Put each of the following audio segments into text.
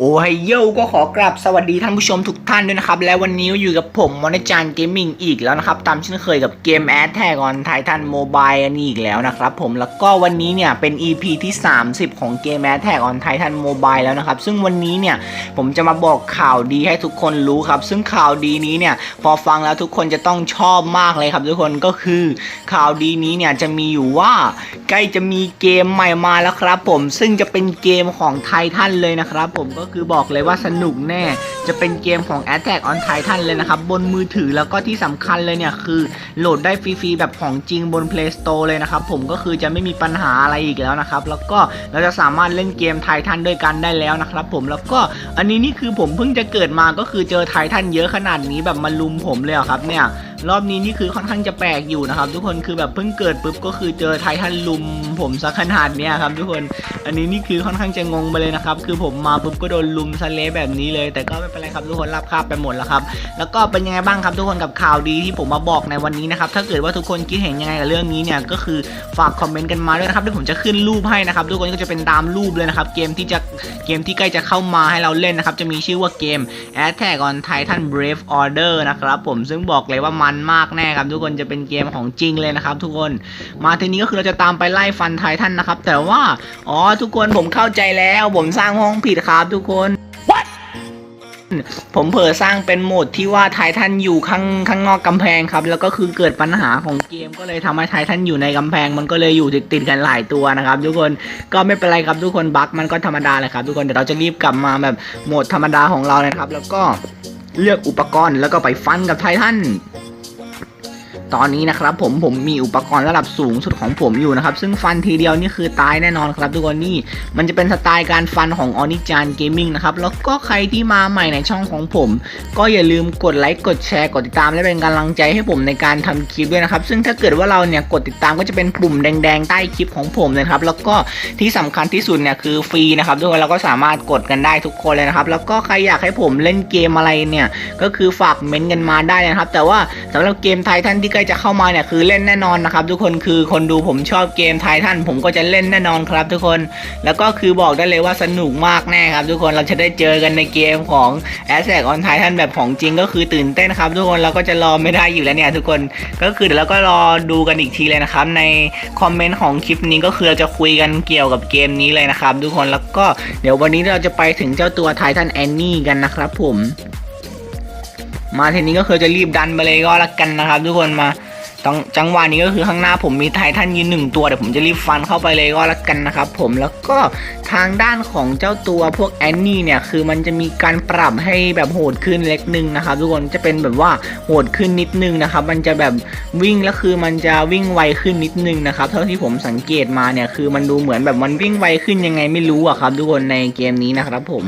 โอ้ไฮโยก็ขอกราบสวัสดีท่านผู้ชมทุกท่านด้วยนะครับ และวันนี้อยู่กับผมมอนจานเกมมิ่งอีกแล้วนะครับ ตามเช่นเคยกับเกมแอดแทกออนไททันโมบายอันนี้อีกแล้วนะครับผมแล้วก็วันนี้เนี่ยเป็น EP ที่ 30 ของเกมแอดแทกออนไททันโมบายแล้วนะครับ ซึ่งวันนี้เนี่ยผมจะมาบอกข่าวดีให้ทุกคนรู้ครับ ซึ่งข่าวดีนี้เนี่ยพอฟังแล้วทุกคนจะต้องชอบมากเลยครับ ทุกคนก็คือข่าวดีนี้เนี่ยจะมีอยู่ว่าใกล้จะมีเกมใหม่มาแล้วครับ ผมซึ่งจะเป็นเกมของไททันเลยนะครับ ผมก็คือบอกเลยว่าสนุกแน่ จะเป็นเกมของ Attack on Titan เลยนะครับ บนมือถือแล้วก็ที่สำคัญเลยเนี่ย คือโหลดได้ฟรีๆแบบของจริงบน Play Store เลยนะครับ ผมก็คือจะไม่มีปัญหาอะไรอีกแล้วนะครับ แล้วก็เราจะสามารถเล่นเกมไททันด้วยกันได้แล้วนะครับ ผมแล้วก็อันนี้นี่คือผมเพิ่งจะเกิดมาก็คือเจอไททันเยอะขนาดนี้แบบมาลุมผมเลยครับเนี่ยรอบนี้นี่คือค่อนข้างจะแปลกอยู่นะครับ ทุกคนคือแบบเพิ่งเกิดปุ๊บก็คือเจอไททันลุมผมซะขนาดเนี้ยครับ ทุกคนอันนี้นี่คือค่อนข้างจะงงไปเลยนะครับ คือผมมาปุ๊บก็โดนลุมซะเละแบบนี้เลย แต่ก็ไม่เป็นไรครับทุกคนรับคาบไปหมดแล้วครับ แล้วก็เป็นยังไงบ้างครับทุกคนกับข่าวดีที่ผมมาบอกในวันนี้นะครับ ถ้าเกิดว่าทุกคนคิดเห็นยังไงกับเรื่องนี้เนี่ยก็คือฝากคอมเมนต์กันมาด้วยนะครับเดี๋ยวผมจะขึ้นรูปให้นะครับ ทุกคนก็จะเป็นตามรูปเลยนะครับ เกมที่จะเกมที่ใกล้จะเข้ามาให้เราเล่นนะครับ จะมีชื่อว่าเกม Attack on Titan Brave Order นะครับผมซึ่งบอกเลยว่ามันมากแน่ครับ ทุกคนจะเป็นเกมของจริงเลยนะครับ ทุกคนมาทีนี้ก็คือเราจะตามไปไล่ฟันไททันนะครับแต่ว่าอ๋อทุกคนผมเข้าใจแล้ว ผมสร้างห้องผิดครับทุกคน ผมเผลอสร้างเป็นโหมดที่ว่าไททันอยู่ข้างข้างนอกกำแพงครับ แล้วก็คือเกิดปัญหาของเกมก็เลยทำให้ไททันอยู่ในกำแพง มันก็เลยอยู่ติดติดกันหลายตัวนะครับ ทุกคนก็ไม่เป็นไรครับทุกคนบั๊กมันก็ธรรมดาแหละครับ ทุกคนเดี๋ยวเราจะรีบกลับมาแบบโหมดธรรมดาของเราเลยนะครับ แล้วก็เลือกอุปกรณ์แล้วก็ไปฟันกับไททัน ตอนนี้นะครับผมผมมีอุปกรณ์ระดับสูงสุดของผมอยู่นะครับ ซึ่งฟันทีเดียวนี่คือตายแน่นอนครับทุกคนนี่มันจะเป็นสไตล์การฟันของออนิจานเกมมิ่งนะครับ แล้วก็ใครที่มาใหม่ในช่องของผม ก็อย่าลืมกดไลค์กดแชร์กดติดตามและเป็นกำลังใจให้ผมในการทำคลิปด้วยนะครับ ซึ่งถ้าเกิดว่าเราเนี่ยกดติดตามก็จะเป็นปุ่มแดงๆ ใต้คลิปของผมนะครับ แล้วก็ที่สำคัญที่สุดเนี่ยคือฟรีนะครับทุกคนเราก็สามารถกดกันได้ทุกคนเลยนะครับ แล้วก็ใครอยากให้ผมเล่นเกมอะไรเนี่ยก็คือฝากเม้นต์กันมาได้นะครับ แต่ว่าสำหรับเกมไททันที่ใกล้จะเข้ามาเนี่ยคือเล่นแน่นอนนะครับทุกคนคือคนดูผมชอบเกมไททันผมก็จะเล่นแน่นอนครับทุกคนแล้วก็คือบอกได้เลยว่าสนุกมากแน่ครับทุกคนเราจะได้เจอกันในเกมของ a s s e c on Titan แบบของจริงก็คือตื่นเต้นครับ ทุกคนเราก็จะรอไม่ได้อยู่แล้วเนี่ยทุกคนก็คือเดี๋ยวเราก็รอดูกันอีกทีเลยนะครับในคอมเมนต์ของคลิปนี้ก็คือเราจะคุยกันเกี่ยวกับเกมนี้เลยนะครับ ทุกคนแล้วก็เดี๋ยววันนี้เราจะไปถึงเจ้าตัว Titan Annie กันนะครับผม มาทีนี้ก็คือจะรีบดันไปเลยก็แล้วกันนะครับ ทุกคนมา จังหวะนี้ก็คือข้างหน้าผมมีไททันยืนหนึ่งตัวเดี๋ยวผมจะรีบฟันเข้าไปเลยก็แล้วกันนะครับผมแล้วก็ทางด้านของเจ้าตัวพวกแอนนี่เนี่ยคือมันจะมีการปรับให้แบบโหดขึ้นเล็กนึงนะครับทุกคนจะเป็นแบบว่าโหดขึ้นนิดนึงนะครับมันจะแบบวิ่งแล้วคือมันจะวิ่งไวขึ้นนิดนึงนะครับเท่าที่ผมสังเกตมาเนี่ยคือมันดูเหมือนแบบมันวิ่งไวขึ้นยังไงไม่รู้อะครับทุกคนในเกมนี้นะครับผม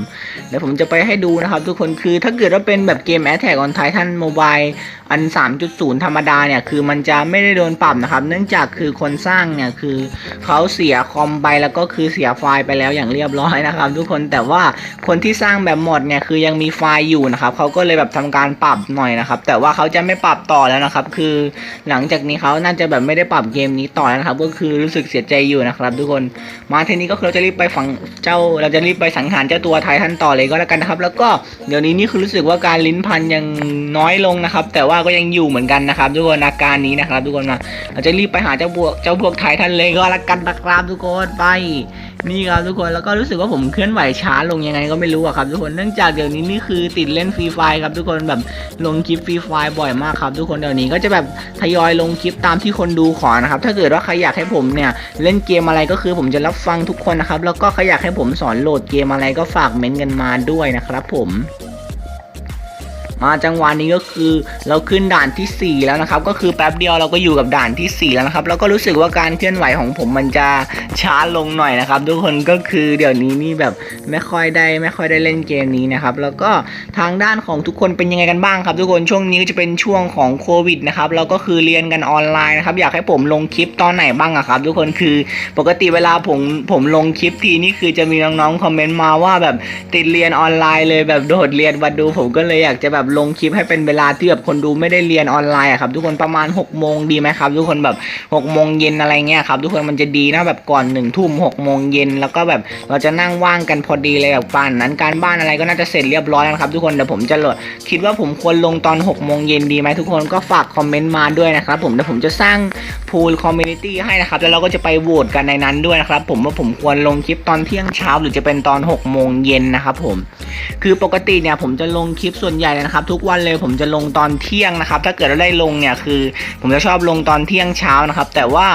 เดี๋ยวผมจะไปให้ดูนะครับทุกคนคือถ้าเกิดว่าเป็นแบบเกม Attack on Titan Mobile อัน 3.0 ธรรมดาเนี่ยคือมันจะจะไม่ได้โดนปรับนะครับ เนื่องจากคือคนสร้างเนี่ยคือเขาเสียคอมไปแล้วก็คือเสียไฟล์ไปแล้วอย่างเรียบร้อยนะครับ ทุกคนแต่ว่าคนที่สร้างแบบหมดเนี่ยคือยังมีไฟล์อยู่นะครับเขาก็เลยแบบทำการปรับหน่อยนะครับ แต่ว่าเขาจะไม่ปรับต่อแล้วนะครับ คือหลังจากนี้เขาน่าจะแบบไม่ได้ปรับเกมนี้ต่อแล้วนะครับ ก็คือรู้สึกเสียใจอยู่นะครับ ทุกคนมาทีนี้ก็คือเราจะรีบไปฝังเจ้า เราจะรีบไปสังหารเจ้าตัวไททันต่อเลยก็แล้วกันนะครับ แล้วก็เดี๋ยวนี้นี่คือรู้สึกว่าการลิ้นพันยังน้อยลงนะครับ แต่ว่าก็ยังอยู่เหมือนกันนะครับ ทุกคนอาการนี้นะครับทุกคนมาเราจะรีบไปหาเจ้าพวกเจ้าพวกไทยทันเลยก็แล้วกันนะครับทุกคนไปนี่ครับทุกคนแล้วก็รู้สึกว่าผมเคลื่อนไหวช้าลงยังไงก็ไม่รู้อะครับทุกคนเนื่องจากเดี๋ยวนี้นี่คือติดเล่นฟรีไฟครับทุกคนแบบลงคลิปฟรีไฟบ่อยมากครับทุกคนเดี๋ยวนี้ก็จะแบบทยอยลงคลิปตามที่คนดูขอนะครับถ้าเกิดว่าใครอยากให้ผมเนี่ยเล่นเกมอะไรก็คือผมจะรับฟังทุกคนนะครับแล้วก็ใครอยากให้ผมสอนโหลดเกมอะไรก็ฝากเม้นต์กันมาด้วยนะครับผม มาจังหวะนี้ก็คือเราขึ้นด่านทีสี่ 4 แล้วนะครับ ก็คือแป๊บเดียวเราก็อยู่กับด่านที่ 4 แล้วนะครับ แล้วก็รู้สึกว่าการเคลื่อนไหวของผมมันจะช้าลงหน่อยนะครับ ทุกคนก็คือเดี๋ยวนี้นี่แบบไม่ค่อยได้ไม่ค่อยได้เล่นเกมนี้นะครับ แล้วก็ทางด้านของทุกคนเป็นยังไงกันบ้างครับ ทุกคนช่วงนี้จะเป็นช่วงของโควิดนะครับเราก็คือเรียนกันออนไลน์นะครับอยากให้ผมลงคลิปตอนไหนบ้างอะครับ ทุกคนคือปกติเวลาผมผมลงคลิปทีนี่คือจะมีน้องๆคอมเมนต์มาว่าแบบติดเรียนออนไลน์เลยแบบโดดเรียนมาดูผมก็เลยอยากจะแบบลงคลิปให้เป็นเวลาที่แบบคนดูไม่ได้เรียนออนไลน์อะครับทุกคนประมาณ6กโมงดีไหมครับทุกคนแบบ6กโมงเย็นอะไรเงี้ยครับทุกคนมันจะดีนะแบบก่อนหนึ่งทุ่มหกโมงเย็นแล้วก็แบบเราจะนั่งว่างกันพอดีเลยแบบป่านนั้นการบ้านอะไรก็น่าจะเสร็จเรียบร้อยแล้วครับทุกคนเดี๋ยวผมจะโหลดคิดว่าผมควรลงตอน6กโมงเย็นดีไหมทุกคนก็ฝากคอมเมนต์มาด้วยนะครับผมเดี๋ยวผมจะสร้างพูลคอมมูนิตี้ให้นะครับแล้วเราก็จะไปโหวตกันในนั้นด้วยนะครับผมว่าผมควรลงคลิปตอนเที่ยงเช้าหรือจะเป็นตอน6กโมงเย็นนะครับผมคือปกติเนี่ยผมจะลงคลิปส่วนใหญ่เลยนะครับทุกวันเลยผมจะลงตอนเที่ยงนะครับ ถ้าเกิดเราได้ลงเนี่ยคือ ผมจะชอบลงตอนเที่ยงเช้านะครับ แต่ว่า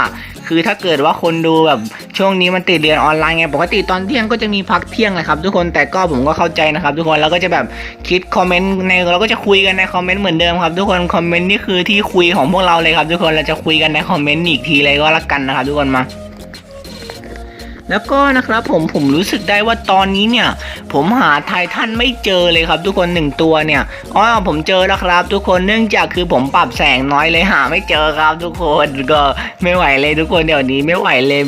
คือถ้าเกิดว่าคนดูแบบช่วงนี้มันติดเรียนออนไลน์ไงปกติตอนเที่ยงก็จะมีพักเที่ยงนะครับ ทุกคนแต่ก็ผมก็เข้าใจนะครับ ทุกคนแล้วก็จะแบบคิดคอมเมนต์ในเราก็จะคุยกันในคอมเมนต์เหมือนเดิมครับ ทุกคนคอมเมนต์นี่คือที่คุยของพวกเราเลยครับ ทุกคนเราจะคุยกันในคอมเมนต์อีกทีเลยก็แล้วกันนะครับ ทุกคนมา แล้วก็นะครับผมผมรู้สึกได้ว่าตอนนี้เนี่ย ผมหาไททันไม่เจอเลยครับ ทุกคนหนึ่งตัวเนี่ยอ๋อผมเจอแล้วครับ ทุกคนเนื่องจากคือผมปรับแสงน้อยเลยหาไม่เจอครับ ทุกคนก็ไม่ไหวเลยทุกคนเดี๋ยวนี้ไม่ไหวเลย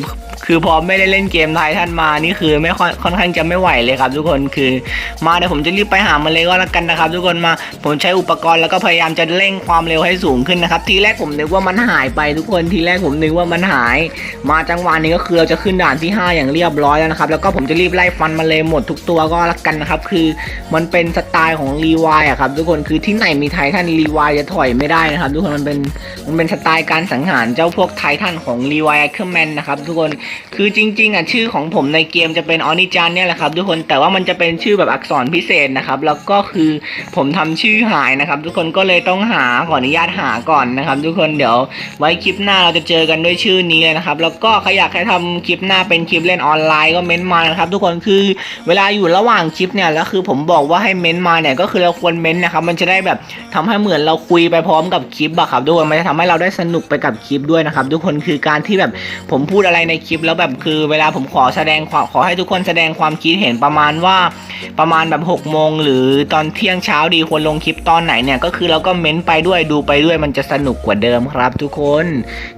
คือพอไม่ได้เล่นเกมไททันมานี่คือไม่ค่อยค่อนข้างจะไม่ไหวเลยครับ ทุกคนคือมาเดี๋ยวผมจะรีบไปหามันเลยก็แล้วกันนะครับ ทุกคนมาผมใช้อุปกรณ์แล้วก็พยายามจะเร่งความเร็วให้สูงขึ้นนะครับ ทีแรกผมนึกว่ามันหายไปทุกคนทีแรกผมนึกว่ามันหาย มาจังหวะนี้ก็คือเราจะขึ้นด่านที่ 5 อย่างเรียบร้อยแล้วนะครับแล้วก็ผมจะรีบไล่ฟันมันเลยหมดทุกตัวก็แล้วกันนะครับคือมันเป็นสไตล์ของรีวายอะครับทุกคนคือที่ไหนมีไททันรีวายจะถอยไม่ได้นะครับ ทุกคนมันเป็นมันเป็นสไตล์การสังหารเจ้าพวกไททันของรีวายเคอร์แมนนะครับทุกคนคือจริง ๆอะชื่อของผมในเกมจะเป็นออนิจันเนี่ยแหละครับทุกคนแต่ว่ามันจะเป็นชื่อแบบอักษรพิเศษนะครับแล้วก็คือผมทำชื่อหายนะครับทุกคนก็เลยต้องหาขออนุญาตหาก่อนนะครับทุกคนเดี๋ยวไว้คลิปหน้าเราจะเจอกันด้วยชื่อนี้เลยนะครับแล้วก็ใครอยากให้ทำคลิปหน้าเป็นคลิปเล่นออนไลน์ก็เม้นต์มานะครับทุกคนคือเวลาอยู่ระหว่างคลิปเนี่ยแล้วคือผมบอกว่าให้เม้นต์มาเนี่ยก็คือเราควรเม้นต์นะครับมันจะได้แบบทำให้เหมือนเราคุยไปพร้อมกับคลิปอะครับทุกคนมันจะทำให้เราได้สนุกไปกับคลิปด้วยนะครับทุกคนคือการที่แบบผมพูดอะไรในคลิปแล้วแบบคือเวลาผมขอแสดงความขอให้ทุกคนแสดงความคิดเห็นประมาณว่าประมาณแบบ6กโมงหรือตอนเที่ยงเช้าดีควรลงคลิปตอนไหนเนี่ยก็คือเราก็เม้นไปด้วยดูไปด้วยมันจะสนุกกว่าเดิมครับ ทุกคน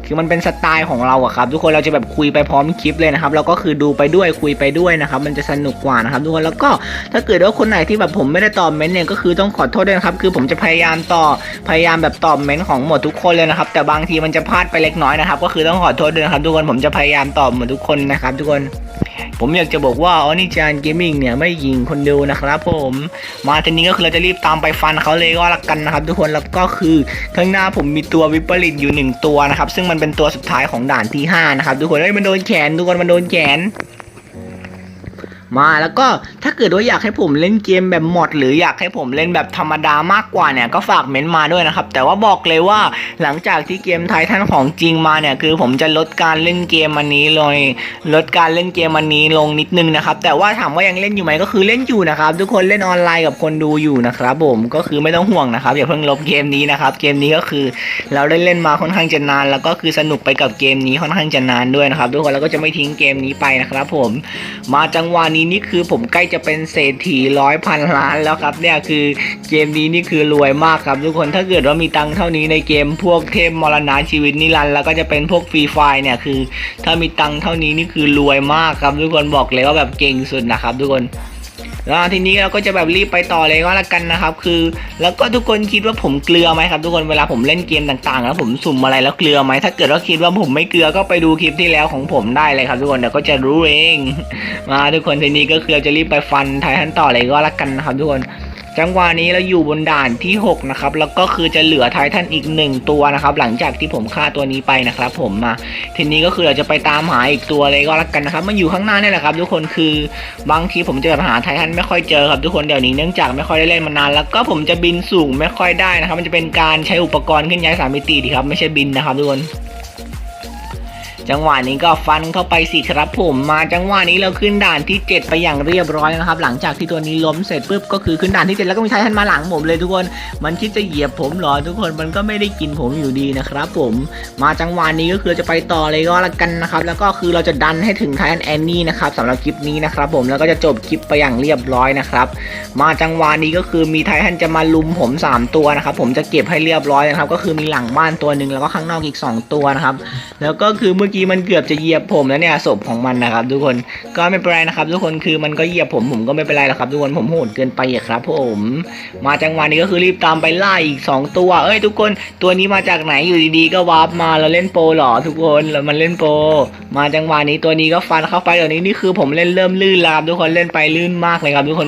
คือมันเป็นสไตล์ของเราอะครับ ทุกคนเราจะแบบคุยไปพร้อมคลิปเลยนะครับเราก็คือดูไปด้วยคุยไปด้วยนะครับมันจะสนุกกว่านะครับทุกคนแล้วก็ถ้าเกิดว่าคนไหนที่แบบผมไม่ได้ตอบเม้นต์เนี่ยก็คือต้องขอโทษด้วยนะครับคือผมจะพยายามตอบพยายามแบบตอบเม้นต์ของหมดทุกคนเลยนะครับแต่บางทีมันจะพลาดไปเล็กน้อยนะครับก็คือต้องขอโทษด้วยนะครับทุกคนผมจะพยายามตอบหมดทุกคนนะครับทุกคนผมอยากจะบอกว่าออนิจานเกมมิ่งเนี่ยไม่ยิงคนดูนะครับผมมาทีนี้ก็คือเราจะรีบตามไปฟันเขาเลยก็แล้วกันนะครับ ทุกคนแล้วก็คือข้างหน้าผมมีตัววิปริตอยู่หนึ่งตัวนะครับ ซึ่งมันเป็นตัวสุดท้ายของด่านที่ห้านะครับทุกคนเฮ้ยมันโดนแขนทุกคนมันโดนแขน มาแล้วก็ถ้าเกิดว่าอยากให้ผมเล่นเกมแบบมอดหรืออยากให้ผมเล่นแบบธรรมดามากกว่าเนี่ยก็ฝากเม้นมาด้วยนะครับ แต่ว่าบอกเลยว่าหลังจากที่เกมไททันของจริงมาเนี่ยคือผมจะลดการเล่นเกมอันนี้เลยลดการเล่นเกมอันนี้ลงนิดนึงนะครับ แต่ว่าถามว่ายังเล่นอยู่ไหมก็คือเล่นอยู่นะครับ ทุกคนเล่นออนไลน์กับคนดูอยู่นะครับ ผมก็คือไม่ต้องห่วงนะครับอย่าเพิ่งลบเกมนี้นะครับ เกมนี้ก็คือเราได้เล่นมาค่อนข้างจะนาน แล้วก็คือสนุกไปกับเกมนี้ค่อนข้างจะนานด้วยนะครับ ทุกคนแล้วก็จะไม่ทิ้งเกมนี้ไปนะครับ ผมมาจังหวะนี้นี้นี่คือผมใกล้จะเป็นเศรษฐีร้อยพันล้านแล้วครับเนี่ยคือเกมนี้นี่คือรวยมากครับทุกคนถ้าเกิดว่ามีตังค์เท่านี้ในเกมพวกเทพมรณะชีวิตนิรันดร์แล้วก็จะเป็นพวกฟรีไฟเนี่ยคือ ถ้ามีตังค์เท่านี้นี่คือรวยมากครับทุกคนบอกเลยว่าแบบเก่งสุดนะครับทุกคน แล้วทีนี้เราก็จะแบบรีบไปต่อเลยก็แล้วกันนะครับ คือ แล้วก็ทุกคนคิดว่าผมเกลือไหมครับทุกคนเวลาผมเล่นเกมต่างๆ แล้วผมสุ่มอะไรแล้วเกลือไหมถ้าเกิดว่าคิดว่าผมไม่เกลือก็ไปดูคลิปที่แล้วของผมได้เลยครับ ทุกคนเดี๋ยวก็จะรู้เอง มาทุกคนทีนี้ก็คือจะรีบไปฟันไททันต่อเลยก็แล้วกันนะครับทุกคน จังหวะนี้เราอยู่บนด่านที่ 6 นะครับ แล้วก็คือจะเหลือไททันอีก 1 ตัวนะครับ หลังจากที่ผมฆ่าตัวนี้ไปนะครับผมมาทีนี้ก็คือเราจะไปตามหาอีกตัวเลยก็แล้วกันนะครับ มันอยู่ข้างหน้านี่แหละครับ ทุกคนคือบางทีผมจะแบบหาไททันไม่ค่อยเจอครับทุกคนเดี๋ยวนี้เนื่องจากไม่ค่อยได้เล่นมานาน แล้วก็ผมจะบินสูงไม่ค่อยได้นะครับ มันจะเป็นการใช้อุปกรณ์ขึ้นย้ายสามมิติดีครับไม่ใช่บินนะครับทุกคน จังหวะนี้ก็ฟันเข้าไปสิครับผมมาจังหวะนี้เราขึ้นด่านที่ 7 ไปอย่างเรียบร้อยนะครับ หลังจากที่ตัวนี้ล้มเสร็จปุ๊บก็คือขึ้นด่านที่7แล้วก็มีไททันมาหลังผมเลยทุกคน มันคิดจะเหยียบผมหรอทุกคนมันก็ไม่ได้กินผมอยู่ดีนะครับผมมาจังหวะนี้ก็คือจะไปต่อเลยก็แล้วกันนะครับ แล้วก็คือเราจะดันให้ถึงไททันแอนนี่นะครับสำหรับคลิปนี้นะครับผมแล้วก็จะจบคลิปไปอย่างเรียบร้อยนะครับมาจังหวะนี้ก็คือมีไททันจะมาลุมผม 3 ตัวนะครับผมจะเก็บให้เรียบร้อยนะครับ ก็คือมีหลังบ้านตัวหนึ่งแล้วก็ข้างนอกอีก 2 ตัวนะครับแล้วก็คือเมื่อกี้กี้มันเกือบจะเหยียบผมแล้วเนี่ยศพของมันนะครับ ทุกคนก็ไม่เป็นไรนะครับ ทุกคนคือมันก็เหยียบผมผมก็ไม่เป็นไรหรอกครับทุกคนผมโหดเกินไปอะครับผมมาจังหวะนี้ก็คือรีบตามไปไล่อีก 2 ตัว เอ้ยทุกคนตัวนี้มาจากไหนอยู่ดีๆ ก็วาร์ปมาเราเล่นโปรหรอทุกคนแล้วมันเล่นโปรมาจังหวะนี้ตัวนี้ก็ฟันเข้าไปเดี๋ยวนี้นี่คือผมเล่นเริ่มลื่นแล้วครับทุกคนเล่นไปลื่นมากเลยครับทุกคน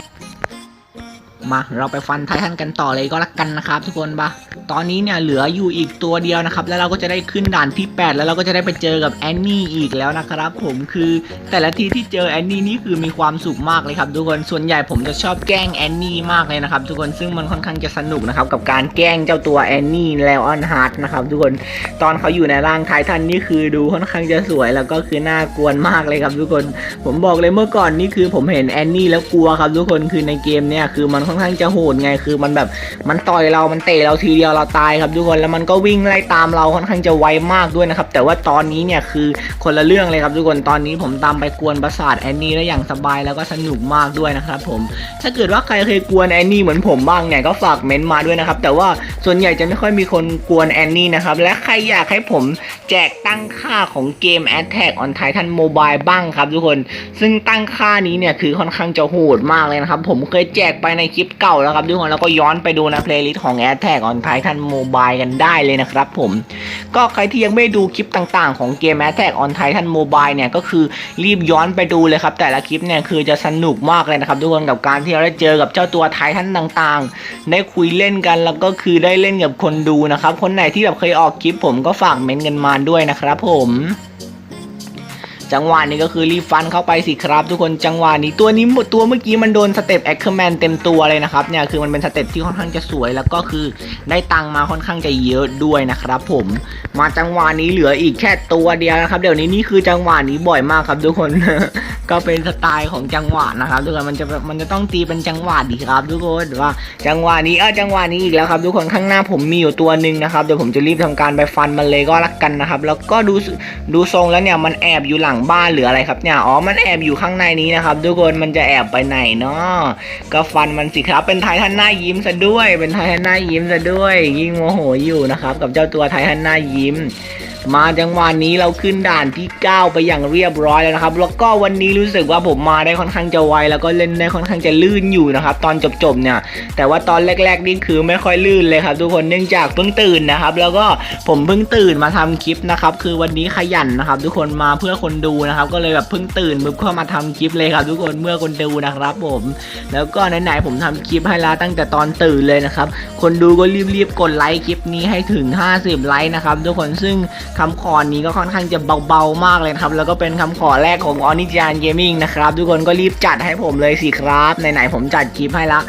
มาเราไปฟันไททันกันต่อเลยก็แล้วกันนะครับ ทุกคนปะตอนนี้เนี่ยเหลืออยู่อีกตัวเดียวนะครับ แล้วเราก็จะได้ขึ้นด่านที่ 8 แล้วเราก็จะได้ไปเจอกับแอนนี่อีกแล้วนะครับ ผมคือแต่ละทีที่เจอแอนนี่นี่คือมีความสุขมากเลยครับ ทุกคนส่วนใหญ่ผมจะชอบแกล้งแอนนี่มากเลยนะครับทุกคนซึ่งมันค่อนข้างจะสนุกนะครับกับการแกล้งเจ้าตัวแอนนี่แล้วออนฮาร์ดนะครับทุกคนตอนเขาอยู่ในร่างไททันนี่คือดูค่อนข้างจะสวยแล้วก็คือน่ากวนมากเลยครับ ทุกคน ผมบอกเลยเมื่อก่อนนี่คือผมเห็นแอนนี่แล้วกลัวครับ ทุกคนคือในเกมเนี่ยคือมันค่อนข้างจะโหดไงคือมันแบบมันต่อยเรามันเตะเราทีเดียวเราตายครับทุกคนแล้วมันก็วิ่งไล่ตามเราค่อนข้างจะไวมากด้วยนะครับแต่ว่าตอนนี้เนี่ยคือคนละเรื่องเลยครับทุกคนตอนนี้ผมตามไปกวนประสาทแอนนี่ได้อย่างสบายแล้วก็สนุกมากด้วยนะครับผมถ้าเกิดว่าใครเคยกวนแอนนี่เหมือนผมบ้างเนี่ยก็ฝากเม้นต์มาด้วยนะครับแต่ว่าส่วนใหญ่จะไม่ค่อยมีคนกวนแอนนี่นะครับและใครอยากให้ผมแจกตั้งค่าของเกม Attack on Titan Mobile บ้างครับทุกคน ซึ่งตั้งค่านี้เนี่ยคือค่อนข้างจะโหดมากเลยนะครับผมเคยแจกไปในคลิปิปเก่าแล้วครับทุกคนแล้วก็ย้อนไปดูนะเพลย์ลิสต์ของ a d Tag on Titan Mobile กันได้เลยนะครับผมก็ใครที่ยังไม่ดูคลิปต่างๆ ของเกม a d Tag on Titan Mobile เนี่ยก็คือรีบย้อนไปดูเลยครับ แต่ละคลิปเนี่ยคือจะสนุกมากเลยนะครับทุกคนกับการที่เราได้เจอกับเจ้าตัวไททันต่างๆ ได้คุยเล่นกันแล้วก็คือได้เล่นกับคนดูนะครับคนไหนที่แบบเคยออกคลิปผมก็ฝากเม้นต์กันมาด้วยนะครับผม จังหวะนี้ก็คือรีฟันเข้าไปสิครับทุกคนจังหวะนี้ตัวนี้หมดตัวเมื่อกี้มันโดนสเต็ปแอคเคอร์แมนเต็มตัวเลยนะครับเนี่ยคือมันเป็นสเต็ปที่ค่อนข้างจะสวยแล้วก็คือได้ตังมาค่อนข้างจะเยอะด้วยนะครับผมมาจังหวะนี้เหลืออีกแค่ตัวเดียวนะครับ เดี๋ยวนี้นี่คือจังหวะนี้บ่อยมากครับ ทุกคน ก็เป็นสไตล์ของจังหวะนะครับทุกคนมันจะมันจะต้องตีเป็นจังหวะดีครับ ทุกคนว่าจังหวะนี้เออจังหวะนี้อีกแล้วครับ ทุกคนข้างหน้าผมมีอยู่ตัวหนึ่งนะครับเดี๋ยวผมจะรีบทำการไปฟันมันเลยก็แล้วกันนะครับ แล้วก็ดูดูทรงแล้วเนี่ยมันแอบอยู่หลังบ้านหรืออะไรครับเนี่ยอ๋อมันแอบอยู่ข้างในนี้นะครับทุกคนมันจะแอบไปไหนเนาะก็ฟันมันสิครับเป็นไททันหน้ายิ้มซะด้วย เป็นไททันหน้ายิ้มซะด้วย ยิ่งโมโหอยู่นะครับกับเจ้าตัวไททันหน้ายิ้ม มาจังหวะนี้เราขึ้นด่านที่ 9 ไปอย่างเรียบร้อยแล้วนะครับ แล้วก็วันนี้รู้สึกว่าผมมาได้ค่อนข้างจะไวแล้วก็เล่นได้ค่อนข้างจะลื่นอยู่นะครับ ตอนจบๆเนี่ย แต่ว่าตอนแรก ๆนี่คือไม่ค่อยลื่นเลยครับ ทุกคนเนื่องจากเพิ่งตื่นนะครับ แล้วก็ผมเพิ่งตื่นมาทำคลิปนะครับ คือวันนี้ขยันนะครับ ทุกคนมาเพื่อคนดูนะครับ ก็เลยแบบเพิ่งตื่นปุ๊บเข้ามาทำคลิปเลยครับ ทุกคนเมื่อคนดูนะครับ ผม แล้วก็ไหนๆผมทำคลิปให้แล้วตั้งแต่ตอนตื่นเลยนะครับ คนดูก็รีบๆกดไลค์คลิปนี้ให้ถึง 50 ไลค์นะครับ ทุกคนซึ่งคำขอนี้ก็ค่อนข้างจะเบาๆมากเลยครับ แล้วก็เป็นคำขอแรกของออนิจานเกมมิ่งนะครับ ทุกคนก็รีบจัดให้ผมเลยสิครับไหนๆผมจัดคลิปให้ละ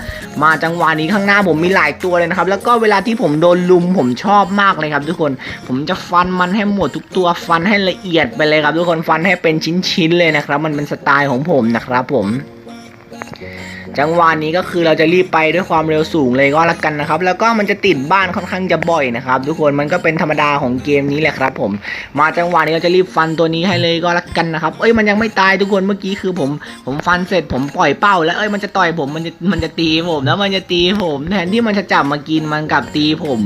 มาจังหวะนี้ข้างหน้าผมมีหลายตัวเลยนะครับ แล้วก็เวลาที่ผมโดนลุมผมชอบมากเลยครับ ทุกคน ผมจะฟันมันให้หมดทุกตัวฟันให้ละเอียดไปเลยครับ ทุกคนฟันให้เป็นชิ้นๆเลยนะครับ มันเป็นสไตล์ของผมนะครับผม จังหวะนี้ก็คือเราจะรีบไปด้วยความเร็วสูงเลยก็แล้วกันนะครับ แล้วก็มันจะติดบ้านค่อนข้างจะบ่อยนะครับ ทุกคนมันก็เป็นธรรมดาของเกมนี้แหละครับ ผม มาจังหวะนี้เราจะรีบฟันตัวนี้ให้เลยก็แล้วกันนะครับเอ้ยมันยังไม่ตายทุกคนเมื่อกี้คือผม ผมฟันเสร็จผมปล่อยเป้า แล้วเอ้ยมันจะต่อยผมมันจะมันจะตีผมแล้วมันจะตีผมแทนที่มันจะจับมากินมันกลับตีผม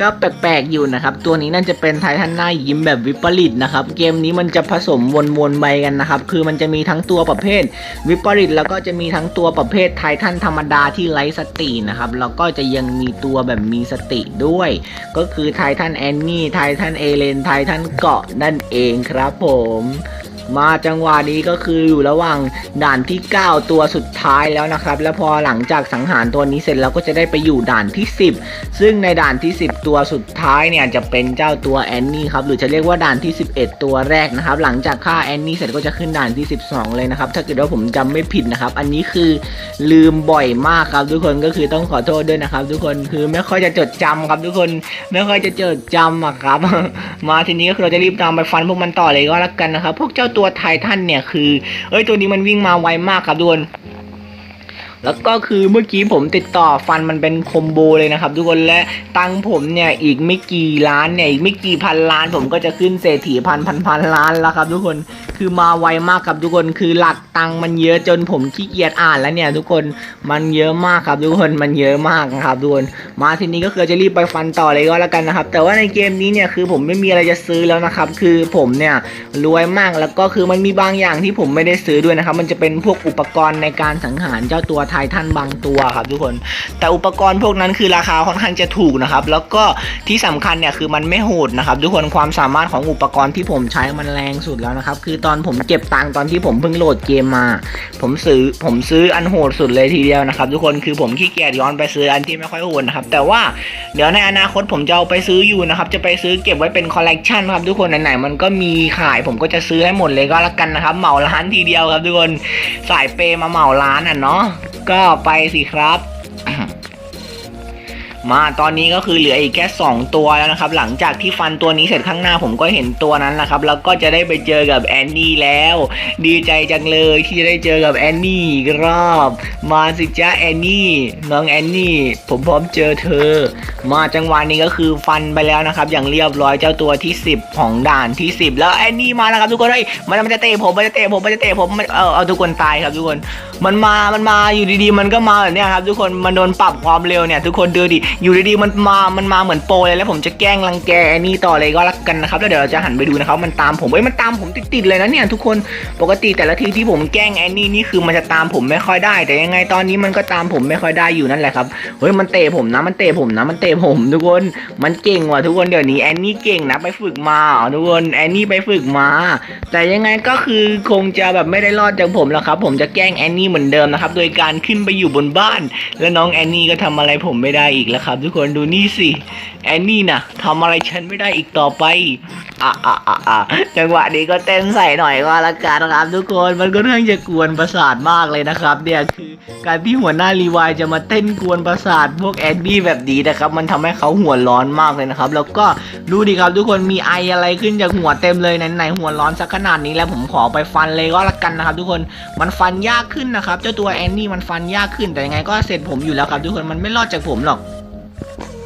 ก็แปลกๆอยู่นะครับ ตัวนี้น่าจะเป็นไททันหน้ายิ้มแบบวิปริตนะครับเกมนี้มันจะผสมวนๆไปกันนะครับคือมันจะมีทั้งตัวประเภท วิปริตแล้วก็จะมีทั้งตัวประเภทไททันธรรมดาที่ไร้สตินะครับแล้วก็จะยังมีตัวแบบมีสติด้วย ก็คือไททันแอนนี่ไททันเอเลนไททันเกาะนั่นเองครับผม มาจังหวะนี้ก็คืออยู่ระหว่างด่านที่ 9 ตัวสุดท้ายแล้วนะครับ แล้วพอหลังจากสังหารตัวนี้เสร็จเราก็จะได้ไปอยู่ด่านที่ 10 ซึ่งในด่านที่ 10 ตัวสุดท้ายเนี่ยจะเป็นเจ้าตัวแอนนี่ครับหรือจะเรียกว่าด่านที่ 11 ตัวแรกนะครับ หลังจากฆ่าแอนนี่เสร็จก็จะขึ้นด่านที่ 12 เลยนะครับถ้าเกิดว่าผมจำไม่ผิดนะครับ อันนี้คือลืมบ่อยมากครับทุกคนก็คือต้องขอโทษด้วยนะครับ ทุกคนคือไม่ค่อยจะจดจำครับทุกคนไม่ค่อยจะจดจำอะครับ มาทีนี้ก็คือเราจะรีบตามไปฟันพวกมันต่อเลยก็แล้วกันนะครับ พวกเจ้าตัวัวไททันเนี่ยคือ เอ้ยตัวนี้มันวิ่งมาไวมากครับทุกคน แล้วก็คือเมื่อกี้ผมติดต่อฟันมันเป็นคอมโบเลยนะครับ ทุกคนและตังผมเนี่ยอีกไม่กี่ล้านเนี่ยอีกไม่กี่พันล้าน ผมก็จะขึ้นเศรษฐีพันพันพันล้านแล้วครับ ทุกคนคือมาไวมากครับทุกคนคือหลักตังมันเยอะจนผมขี้เกียจอ่านแล้วเนี่ย ทุกคนมันเยอะมากครับ ทุกคนมันเยอะมากนะครับทุกคนมาทีนี้ก็คือจะรีบไปฟันต่อเลยก็แล้วกันนะครับ แต่ว่าในเกมนี้เนี่ยคือผมไม่มีอะไรจะซื้อแล้วนะครับ คือผมเนี่ยรวยมากแล้วก็คือมันมีบางอย่างที่ผมไม่ได้ซื้อด้วยนะครับ มันจะเป็นพวกอุปกรณ์ในการสังหารเจ้าตัวไททันบางตัวครับทุกคน แต่อุปกรณ์พวกนั้นคือราคาค่อนข้างจะถูกนะครับ แล้วก็ที่สำคัญเนี่ยคือมันไม่โหดนะครับ ทุกคนความสามารถของอุปกรณ์ที่ผมใช้มันแรงสุดแล้วนะครับ คือตอนผมเก็บตังค์ตอนที่ผมเพิ่งโหลดเกมมา ผมซื้อผมซื้ออันโหดสุดเลยทีเดียวนะครับ ทุกคนคือผมขี้เกียจย้อนไปซื้ออันที่ไม่ค่อยโหดนะครับ แต่ว่าเดี๋ยวในอนาคตผมจะเอาไปซื้ออยู่นะครับ จะไปซื้อเก็บไว้เป็นคอลเลกชันครับทุกคนไหนๆมันก็มีขายผมก็จะซื้อให้หมดเลยก็แล้วกันนะครับ เหมาร้านทีเดียวครับทุกคนสายเปมาเหมาร้านอะเนาะก็ไปสิครับ มาตอนนี้ก็คือเหลืออีกแค่2ตัวแล้วนะครับ หลังจากที่ฟันตัวนี้เสร็จข้างหน้าผมก็เห็นตัวนั้นนะครับแล้วก็จะได้ไปเจอกับแอนนี่แล้ว ดีใจจังเลยที่จะได้เจอกับแอนนี่อีกรอบ มาสิจ้าแอนนี่น้องแอนนี่ผมพร้อมเจอเธอ มาจังหวะนี้ก็คือฟันไปแล้วนะครับ อย่างเรียบร้อยเจ้าตัวที่ 10 ของด่านที่ 10 แล้วแอนนี่มาแล้วครับทุกคนเฮ้ยมันมันจะเตะผมมันจะเตะผมมันจะเตะผมเออเอาทุกคนตายครับทุกคน มันมามันมาอยู่ดีๆ มันก็มาแบบเนี้ยครับทุกคนมันโดนปรับความเร็วเนี่ยทุกคนดูดิอยู่ดีๆมันมา มันมาเหมือนโปรเลยแล้วผมจะแกล้งรังแกแอนนี่ต่อเลยก็แล้วกันนะครับ แล้วเดี๋ยวเราจะหันไปดูนะครับ มันตามผมเอ้ย มันตามผมติดๆเลยนะเนี่ยทุกคน ปกติแต่ละทีที่ผมแกล้งแอนนี่นี่คือมันจะตามผมไม่ค่อยได้ แต่ยังไงตอนนี้มันก็ตามผมไม่ค่อยได้อยู่นั่นแหละครับ เฮ้ย มันเตะผมนะ มันเตะผมนะ มันเตะผมทุกคน มันเก่งว่ะทุกคน เดี๋ยวนี้แอนนี่เก่งนะ ไปฝึกมาอ๋อทุกคนแอนนี่ไปฝึกมา แต่ยังไงก็คือคงจะแบบไม่ได้รอดจากผมแล้วครับ ผมจะแกล้งแอนนี่เหมือนเดิมนะครับ โดยการขึ้นไปอยู่บนบ้าน แล้วน้องแอนนี่ก็ทำอะไรผมไม่ได้อีกแล้วครับ ทุกคนดูนี่สิแอนนี่นะทำอะไรฉันไม่ได้อีกต่อไปอะอะอะอะจังหวะนี้ก็เต้นใส่หน่อยก็แล้วกันนะครับ ทุกคนมันก็เรื่องจะกวนประสาทมากเลยนะครับเนี่ยคือการที่หัวหน้ารีวายจะมาเต้นกวนประสาทพวกแอนนี่แบบนี้นะครับมันทำให้เขาหัวร้อนมากเลยนะครับ แล้วก็ดูดิครับทุกคนมีไออะไรขึ้นจากหัวเต็มเลยไหนๆหัวร้อนสักขนาดนี้แล้วผมขอไปฟันเลยก็แล้วกันนะครับ ทุกคนมันฟันยากขึ้นนะครับ เจ้าตัวแอนนี่มันฟันยากขึ้นแต่ยังไงก็เสร็จผมอยู่แล้วครับ ทุกคนมันไม่รอดจากผมหรอก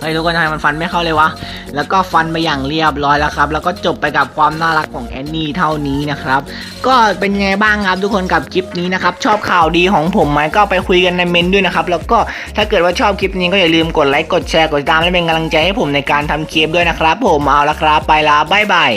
ฮ้ยทุกคนทำไมมันฟันไม่เข้าเลยวะ แล้วก็ฟันไปอย่างเรียบร้อยแล้วครับ แล้วก็จบไปกับความน่ารักของแอนนี่เท่านี้นะครับ ก็เป็นไงบ้างครับทุกคนกับคลิปนี้นะครับ ชอบข่าวดีของผมไหมก็ไปคุยกันในเมนด้วยนะครับ แล้วก็ถ้าเกิดว่าชอบคลิปนี้ก็อย่าลืมกดไลค์ กดแชร์ กดติดตามและเป็นกำลังใจให้ผมในการทำคลิปด้วยนะครับ ผมเอาละครับ ไปละบ๊ายบาย